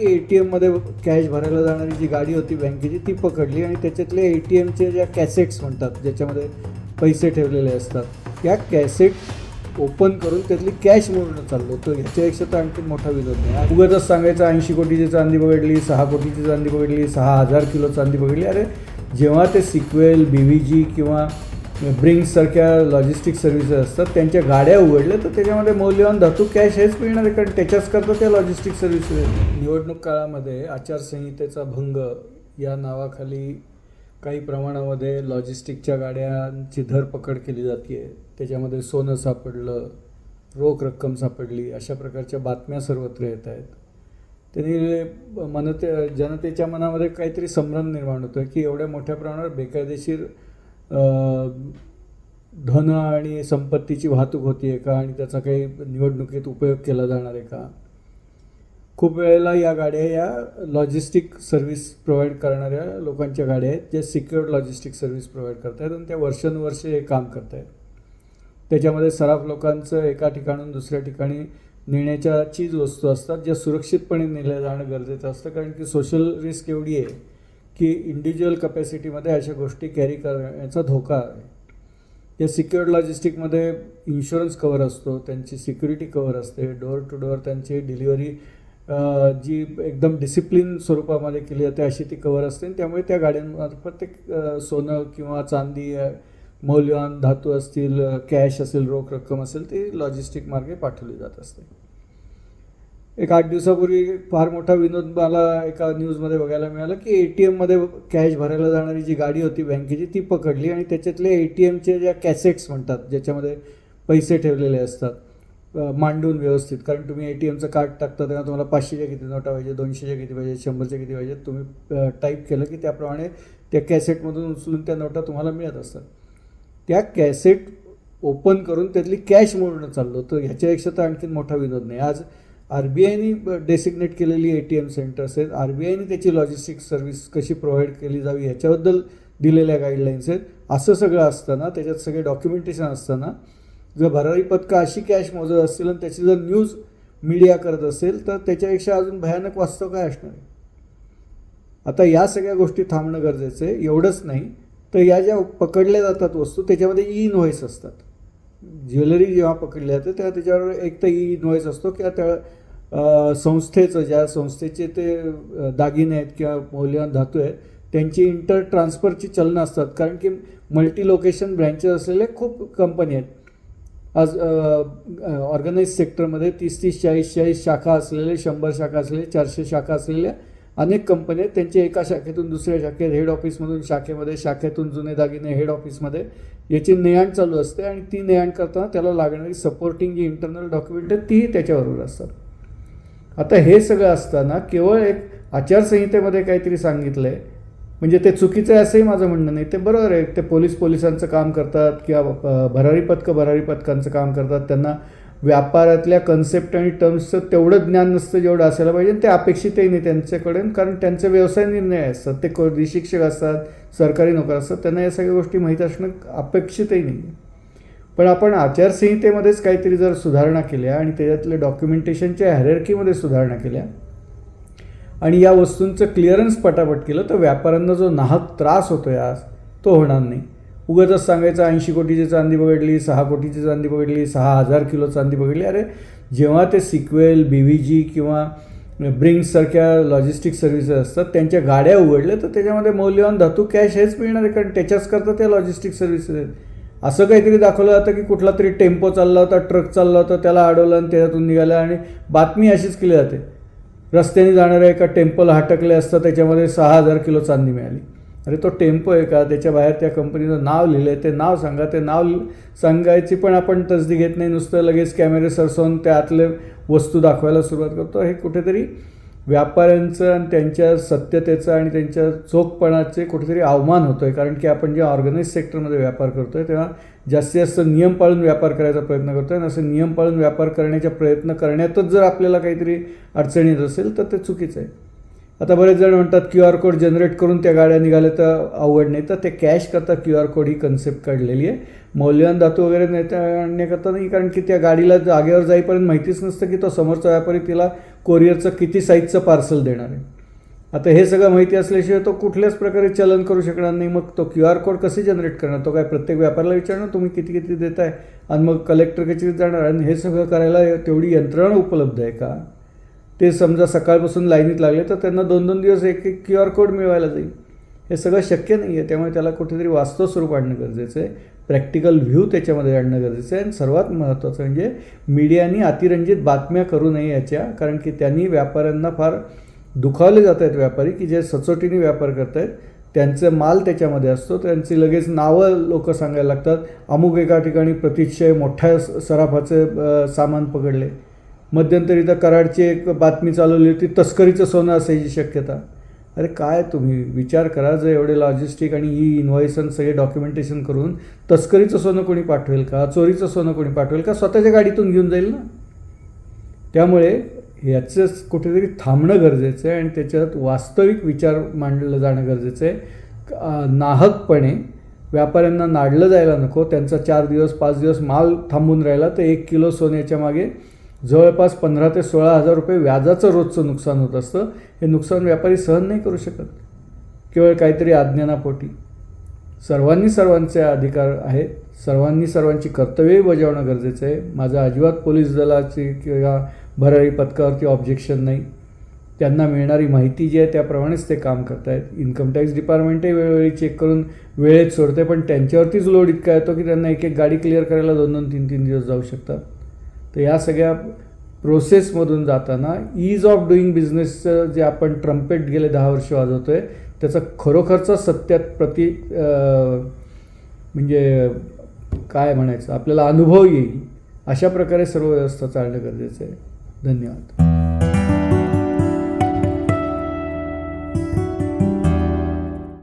A T एममध्ये cash भरायला जाणारी जी गाडी होती बँकेची ती पकडली आणि त्याच्यातले ए टी एमचे ज्या कॅसेट्स म्हणतात ज्याच्यामध्ये पैसे ठेवलेले असतात या कॅसेट ओपन करून त्यातली कॅश मोडणं चाललो तर ह्याच्यापेक्षा तर आणखी मोठा विरोध नाही. उगाच सांगायचं ऐंशी कोटीची चांदी पकडली सहा कोटीची चांदी पकडली सहा हजार किलो चांदी पकडली. अरे जेव्हा ते सिक्वेल बी व्ही जी किंवा ब्रिंक्ससारख्या लॉजिस्टिक सर्व्हिसेस असतात त्यांच्या गाड्या उघडल्या तर त्याच्यामध्ये मौल्यवान धातू कॅश हेच मिळणार आहे. कारण त्याच्याच करता त्या लॉजिस्टिक सर्व्हिसेस निवडणूक काळामध्ये आचारसंहितेचा भंग या नावाखाली काही प्रमाणामध्ये लॉजिस्टिकच्या गाड्यांची धरपकड केली जाते त्याच्यामध्ये सोनं सापडलं रोख रक्कम सापडली अशा प्रकारच्या बातम्या सर्वत्र येत आहेत. त्यांनी मनते जनतेच्या मनामध्ये काहीतरी संभ्रम निर्माण होतो की एवढ्या मोठ्या प्रमाणावर बेकायदेशीर धन आणि संपत्तीची वाहतूक होती आहे का? आणि त्याचा काही निवडणुकीत उपयोग केला जाणार आहे का? खूप वेळेला या गाड्या या लॉजिस्टिक सर्व्हिस प्रोव्हाइड करणाऱ्या लोकांच्या गाड्या आहेत ज्या सिक्युअर्ड लॉजिस्टिक सर्व्हिस प्रोव्हाइड करतायत आणि त्या वर्षानुवर्षे हे काम करत आहेत त्याच्यामध्ये सराफ लोकांचं एका ठिकाणून दुसऱ्या ठिकाणी नेण्याच्या चीज वस्तू असतात ज्या सुरक्षितपणे नेल्या जाणं गरजेचं असतं कारण की सोशल रिस्क एवढी आहे की इंडिव्हिज्युअल कपॅसिटीमध्ये अशा गोष्टी कॅरी करण्याचा धोका आहे. या सिक्युअर्ड लॉजिस्टिकमध्ये इन्शुरन्स कवर असतो त्यांची सिक्युरिटी कवर असते डोअर टू डोअर त्यांची डिलिव्हरी जी एकदम डिसिप्लिन स्वरूपामध्ये केली जाते अशी ती कवर असते. आणि त्यामुळे त्या गाड्यांमार्फत ते सोनं किंवा चांदी मौल्यवान धातू असतील कॅश असेल रोख रक्कम असेल ती लॉजिस्टिक मार्गे पाठवली जात असते. एक आठ दिवसापूर्वी फार मोठा विनोद मला एका न्यूजमध्ये बघायला मिळाला की ए टी एममध्ये कॅश भरायला जाणारी जी गाडी होती बँकेची ती पकडली आणि त्याच्यातले ए टी एमचे ज्या कॅसेट्स म्हणतात ज्याच्यामध्ये पैसे ठेवलेले असतात मांडून व्यवस्थित. कारण तुम्ही ए टी एमचं कार्ड टाकता तेव्हा तुम्हाला पाचशेच्या किती नोटा पाहिजे दोनशेच्या किती पाहिजे शंभरच्या किती पाहिजे तुम्ही टाईप केलं की त्याप्रमाणे त्या कॅसेटमधून उचलून त्या नोटा तुम्हाला मिळत असतात. त्या कॅसेट ओपन करून त्यातली कॅश मोडणं चाललं तर ह्याच्यापेक्षा तर आणखीन मोठा विनोद नाही. आज आर बी आयनी डेसिग्नेट केलेली ए टी एम सेंटर्स आहेत. आर बी आयने त्याची लॉजिस्टिक सर्व्हिस कशी प्रोव्हाइड केली जावी याच्याबद्दल दिलेल्या गाईडलाईन्स आहेत. असं सगळं असताना त्याच्यात सगळे डॉक्युमेंटेशन असताना जर भरारी पथकं अशी कॅश मोजत असतील आणि त्याची जर न्यूज मीडिया करत असेल तर त्याच्यापेक्षा अजून भयानक वास्तव काय असणार आहे? आता या सगळ्या गोष्टी थांबणं गरजेचं आहे. एवढंच नाही तर या ज्या पकडल्या जातात वस्तू त्याच्यामध्ये इन व्हॉईस असतात. ज्वेलरी जेव्हा पकडली जाते तेव्हा त्याच्यावर एक तर ई इनव्हॉइस असतो किंवा त्या संस्थेचं ज्या संस्थेचे ते दागिने आहेत किंवा मौल्यवान धातू आहेत त्यांची इंटर ट्रान्सफरची चलनं असतात. कारण की मल्टी लोकेशन ब्रँचेस असलेले खूप कंपनी आहेत. आज ऑर्गनाईज सेक्टरमध्ये तीस तीस चाळीस चाळीस शाखा असलेले शंभर शाखा असलेले चारशे शाखा असलेल्या अनेक कंपन्या आहेत. त्यांचे एका शाखेतून दुसऱ्या शाखेत हेड ऑफिसमधून शाखेमध्ये शाखेतून जुने दागिने हेड ऑफिसमध्ये याची नेआण चालू असते आणि ती नेआण करताना त्याला लागणारी सपोर्टिंग जी इंटरनल डॉक्युमेंट आहेत तीही त्याच्याबरोबर असतात. आता हे सगळं असताना केवळ एक आचारसंहितेमध्ये काहीतरी सांगितलं आहे म्हणजे ते चुकीचं आहे असंही माझं म्हणणं नाही. ते बरोबर आहे. ते पोलीस पोलिसांचं काम करतात किंवा भरारी पथकं भरारी पथकांचं काम करतात. त्यांना व्यापारातल्या कन्सेप्ट आणि टर्म्सचं तेवढं ज्ञान नसतं जेवढं असायला पाहिजे आणि ते अपेक्षितही नाही त्यांच्याकडे. कारण त्यांचे व्यवसाय निर्णय असतात. ते को शिक्षक असतात सरकारी नोकर असतात. त्यांना या सगळ्या गोष्टी माहीत असणं अपेक्षितही नाही. पण आपण आचारसंहितेमध्येच काहीतरी जर सुधारणा केल्या आणि त्याच्यातल्या डॉक्युमेंटेशनच्या हॅरर्कीमध्ये सुधारणा केल्या आणि या वस्तूंचं क्लिअरन्स पटापट केलं तर व्यापाऱ्यांना जो नाहक त्रास होतो आज तो होणार नाही. उगाचच सांगायचं ऐंशी कोटीची चांदी पकडली सहा कोटीची चांदी पकडली सहा हजार किलो चांदी पकडली. अरे जेव्हा ते सिक्वेल बी व्ही जी किंवा ब्रिंक्ससारख्या लॉजिस्टिक सर्व्हिसेस असतात त्यांच्या गाड्या उघडल्या तर त्याच्यामध्ये मौल्यवान धातू कॅश हेच मिळणार आहे कारण त्याच्याचकरता त्या लॉजिस्टिक सर्व्हिसेस आहेत. असं काहीतरी दाखवलं जातं की कुठला तरी टेम्पो चालला होता ट्रक चालला होता त्याला अडवलं आणि त्याच्यातून निघालं आणि बातमी अशीच केली जाते. रस्त्याने जाणाऱ्या एका टेम्पोला हटकले असता त्याच्यामध्ये सहा हजार किलो चांदी मिळाली. अरे तो टेम्पो आहे का? त्याच्या बाहेर त्या कंपनीचं नाव लिहिलं आहे ते नाव सांगा. ते नाव लि- सांगायची पण आपण तसदी घेत नाही. नुसतं लगेच कॅमेरे सरसवून त्यातले वस्तू दाखवायला सुरुवात करतो. हे कुठेतरी व्यापाऱ्यांचं आणि त्यांच्या सत्यतेचं आणि त्यांच्या चोखपणाचे कुठेतरी अवमान होतो आहे कारण की आपण जेव्हा ऑर्गनाईज सेक्टरमध्ये व्यापार करतो आहे तेव्हा जास्तीत जास्त नियम पाळून व्यापार करायचा प्रयत्न करतो आहे आणि असं नियम पाळून व्यापार करण्याचा प्रयत्न करण्यातच जर आपल्याला काहीतरी अडचण येत असेल तर ते चुकीचं आहे. आता बरेच जण म्हणतात क्यू आर कोड जनरेट करून त्या गाड्या निघाल्या तर आवड नाही. तर ते कॅश करता क्यू आर कोड ही कन्सेप्ट काढलेली आहे. मौल्यवान धातू वगैरे नेता आणण्याकरता नाही कारण की त्या गाडीला जागेवर जाईपर्यंत माहितीच नसतं की तो समोरचा व्यापारी तिला कोरिअरचं किती साईजचं पार्सल देणार आहे. आता हे सगळं माहिती असल्याशिवाय तो कुठल्याच प्रकारे चलन करू शकणार नाही. मग तो क्यू आर कोड कसे जनरेट करणार? तो काय प्रत्येक व्यापाऱ्याला विचारणार तुम्ही किती किती देताय? आणि मग कलेक्टर कचेरीत जाणार. आणि हे सगळं करायला तेवढी यंत्रणा उपलब्ध आहे का? ते समजा सकाळपासून लाईनीत लागले तर त्यांना दोन दोन दिवस एक एक क्यू आर कोड मिळवायला जाईल. हे सगळं शक्य नाही आहे त्यामुळे त्याला कुठेतरी वास्तव स्वरूप आणणं गरजेचं आहे. प्रॅक्टिकल व्ह्यू त्याच्यामध्ये आणणं गरजेचं आहे. आणि सर्वात महत्त्वाचं म्हणजे मीडियानी अतिरंजित बातम्या करू नये याच्या कारण की त्यांनी व्यापाऱ्यांना फार दुखावले जात आहेत व्यापारी की जे सचोटीने व्यापार करत आहेत. त्यांचं माल त्याच्यामध्ये असतो त्यांची लगेच नावं लोक सांगायला लागतात. अमुक एका ठिकाणी प्रतीक्षय मोठ्या स- सराफाचे सामान पकडले. मध्यंतरी तर कराडची एक बातमी चालवली होती तस्करीचं सोनं असायची शक्यता. अरे काय तुम्ही विचार करा जर एवढे लॉजिस्टिक आणि ई इन्व्हॉइस आणि सगळे डॉक्युमेंटेशन करून तस्करीचं सोनं कोणी पाठवेल का? चोरीचं सोनं कोणी पाठवेल का? स्वतःच्या गाडीतून घेऊन जाईल ना? त्यामुळे याचं कुठेतरी थांबणं गरजेचं आहे आणि त्याच्यात वास्तविक विचार मांडलं जाणं गरजेचं आहे. नाहकपणे व्यापाऱ्यांना नाडलं जायला नको त्यांचा चार दिवस पाच दिवस माल थांबून राहिला तर एक किलो सोन्याच्या मागे जवळपास पंधरा ते सोळा हजार रुपये व्याजाचं रोजचं नुकसान होत असतं. हे नुकसान व्यापारी सहन नाही करू शकत. केवळ काहीतरी अज्ञानापोटी सर्वांनी सर्वांचे अधिकार आहेत. सर्वांनी सर्वांची कर्तव्यही बजावणं गरजेचं आहे. माझं अजिबात पोलीस दलाची किंवा भरारी पथकावरती ऑब्जेक्शन नाही. त्यांना मिळणारी माहिती जी आहे त्याप्रमाणेच ते काम करत आहेत इन्कम टॅक्स डिपार्टमेंटही वेळोवेळी चेक करून वेळेत सोडते पण त्यांच्यावरतीच लोड इतका येतो की त्यांना एक एक गाडी क्लिअर करायला दोन दोन तीन तीन दिवस जाऊ शकतात. तर या सगळ्या प्रोसेसमधून जाताना ईज ऑफ डुईंग बिझनेसचं जे आपण ट्रम्पेट गेले दहा वर्ष वाजवतो आहे त्याचा खरोखरचा सत्यात प्रति म्हणजे काय म्हणायचं आपल्याला अनुभव येईल अशा प्रकारे सर्व व्यवस्था चालणं गरजेचं आहे. धन्यवाद.